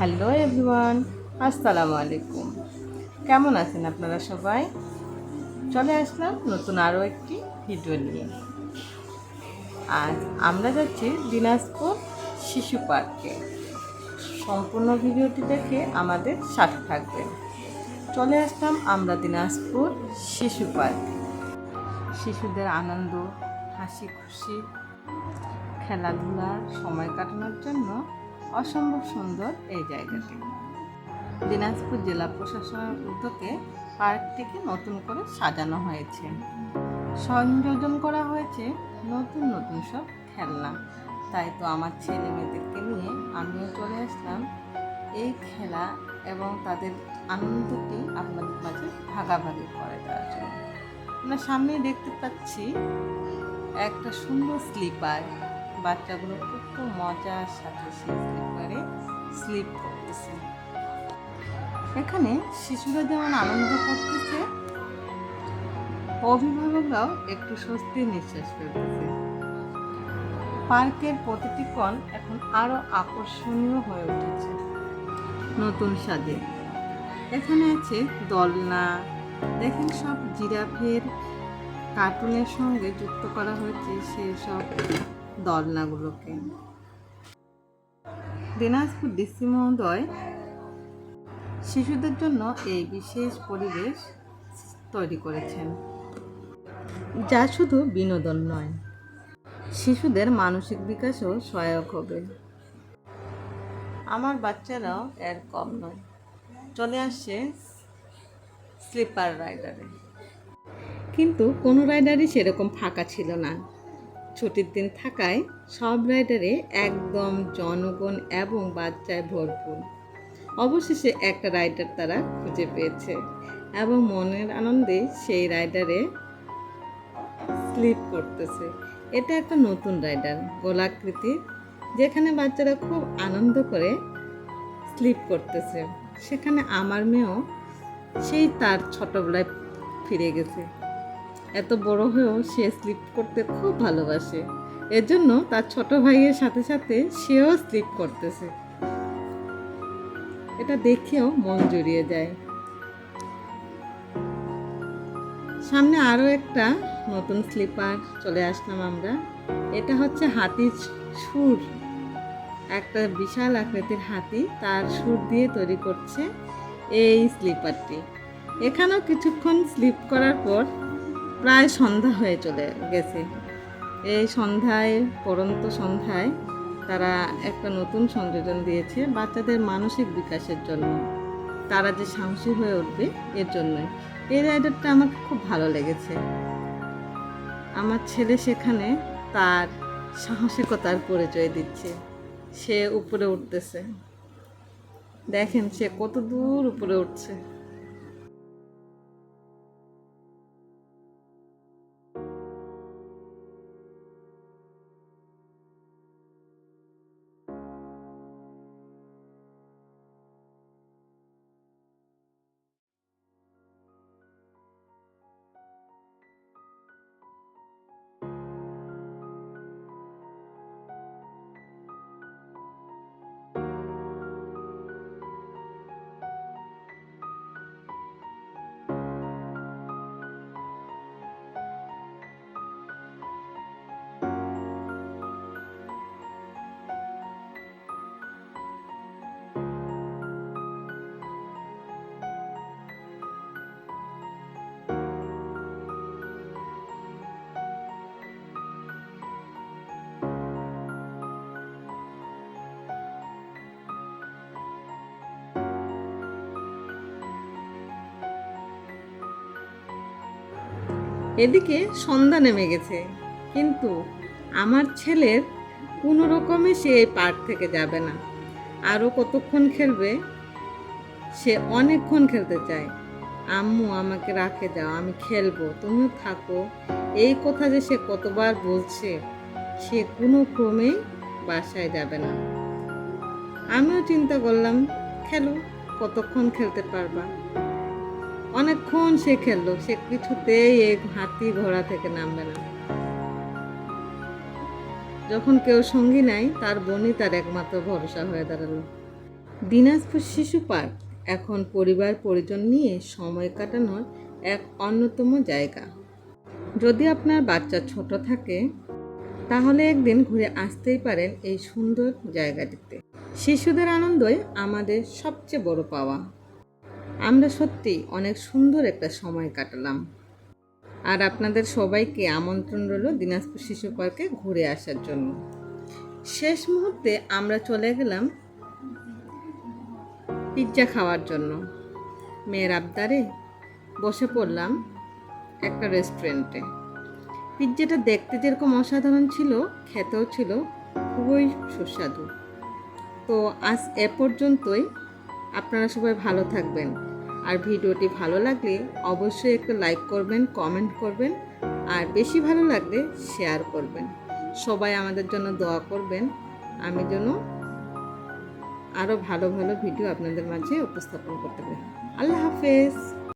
Hello everyone, আসসালামু আলাইকুম। কেমন আছেন আপনারা সবাই? চলে আসলাম নতুন আরও একটি ভিডিও নিয়ে। আজ আমরা যাচ্ছি দিনাজপুর শিশু পার্কে। সম্পূর্ণ ভিডিওটি দেখে আমাদের সাথে থাকবেন। চলে আসলাম আমরা দিনাজপুর শিশু পার্কে। শিশুদের আনন্দ, হাসি খুশি, খেলাধুলার সময় কাটানোর জন্য অসম্ভব সুন্দর এই জায়গাটি। দিনাজপুর জেলা প্রশাসনের উদ্যোগে পার্কটিকে নতুন করে সাজানো হয়েছে। সংযোজন করা হয়েছে নতুন নতুন সব খেলনা। তাই তো আমার ছেলে মেয়েদেরকে নিয়ে আমিও চলে আসলাম। এই খেলা এবং তাদের আনন্দটি আপনাদের মাঝে ভাগাভাগি করে দেওয়ার জন্য। আমরা সামনেই দেখতে পাচ্ছি একটা সুন্দর স্লিপার। বাচ্চাগুলো খুব মজার সাথে সেই স্লিপারে স্লিপ করতেছে। এখানে শিশুরা যেমন আনন্দ করতেছে, অভিভাবকরাও একটু স্বস্তির নিঃশ্বাস ফেলতেছে। পার্কের প্রতিটি কণ এখন আরও আকর্ষণীয় হয়ে উঠেছে। নতুন সাজে। এখানে আছে দোলনা। দেখেন সব জিরাফের কার্টুনের সঙ্গে যুক্ত করা হয়েছে সেই সব দলনাগুলোকে। দিনাজপুর ডিসি মহোদয় শিশুদের জন্য এই বিশেষ পরিবেশ তৈরি করেছেন। যা শুধু বিনোদন নয়, শিশুদের মানসিক বিকাশও সহায়ক হবে। আমার বাচ্চারাও এর কম নয়। চলে আসছে স্লিপার রাইডারে। কিন্তু কোনো রাইডারই সেরকম ফাঁকা ছিল না। ছুটির দিন থাকায় সব রাইডারে একদম জনগণ এবং বাচ্চায় ভরপুর। অবশেষে একটা রাইডার তারা খুঁজে পেয়েছে এবং মনের আনন্দে সেই রাইডারে স্লিপ করতেছে। এটা একটা নতুন রাইডার গোলাকৃতির যেখানে বাচ্চারা খুব আনন্দ করে স্লিপ করতেছে। সেখানে আমার মেয়েও সেই তার ছোটোবেলায় ফিরে গেছে। এত বড় হয়েও সে স্লিপ করতে খুব ভালোবাসে। এজন্য তার ছোট ভাইয়ের সাথে সাথে সেও স্লিপ করতেছে। এটা দেখেও মন জড়িয়ে যায়। সামনে আরও একটা নতুন স্লিপার চলে আসলাম আমরা। এটা হচ্ছে হাতির সুর। একটা বিশাল আকৃতির হাতি তার সুর দিয়ে তৈরি করছে এই স্লিপারটি এখানেও কিছুক্ষণ স্লিপ করার পর প্রায় সন্ধ্যা হয়ে চলে গেছে। এই সন্ধ্যায়, পরন্ত সন্ধ্যায় তারা একটা নতুন সংযোজন দিয়েছে বাচ্চাদের মানসিক বিকাশের জন্য। তারা যে সাহসী হয়ে উঠবে এর জন্যই। এই রাইডারটা আমাকে খুব ভালো লেগেছে। আমার ছেলে সেখানে তার সাহসিকতার পরিচয় দিচ্ছে। সে উপরে উঠতেছে। দেখেন সে কত দূর উপরে উঠছে। এদিকে সন্ধ্যা নেমে গেছে। কিন্তু আমার ছেলের কোনো রকমে সে এই পার্ক থেকে যাবে না। আরও কতক্ষণ খেলবে, সে অনেকক্ষণ খেলতে চায়। আম্মু আমাকে রাখে দাও আমি খেলব, তুমিও থাকো। এই কথা যে সে কতবার বলছে, সে কোনো ক্রমেই বাসায় যাবে না। আমিও চিন্তা করলাম, খেলো, কতক্ষণ খেলতে পারবা? অনেকক্ষণ সে খেললো, সে কিছুতেই এই হাতি ঘোড়া থেকে নামবে না। যখন কেউ সঙ্গী নাই, তার বোনই তার একমাত্র ভরসা হয়ে দাঁড়াল। দিনাজপুর শিশু পার্ক, এখন পরিবার পরিজন নিয়ে সময় কাটানোর এক অন্যতম জায়গা। যদি আপনার বাচ্চা ছোট থাকে, তাহলে একদিন ঘুরে আসতেই পারেন এই সুন্দর জায়গাটিতে। শিশুদের আনন্দই আমাদের সবচেয়ে বড় পাওয়া। আমরা সত্যি অনেক সুন্দর একটা সময় কাটালাম। আর আপনাদের সবাইকে আমন্ত্রণ রইল দিনাজপুর শিশু পার্কে ঘুরে আসার জন্য। শেষ মুহূর্তে আমরা চলে গেলাম পিৎজা খাওয়ার জন্য। মেয়ের আবদারে বসে পড়লাম একটা রেস্টুরেন্টে। পিৎজাটা দেখতে যেরকম অসাধারণ ছিল, খেতেও ছিল, খুবই সুস্বাদু। তো আজ এ পর্যন্তই। আপনারা সবাই ভালো থাকবেন। আর ভিডিওটি ভালো লাগলে অবশ্যই একটু লাইক করবেন কমেন্ট করবেন, আর বেশি ভালো লাগলে শেয়ার করবেন। সবাই আমাদের জন্য দোয়া করবেন। আমি যেন আরও ভালো ভালো ভিডিও আপনাদের মাঝে উপস্থাপন করতে পারি। আল্লাহ হাফেজ।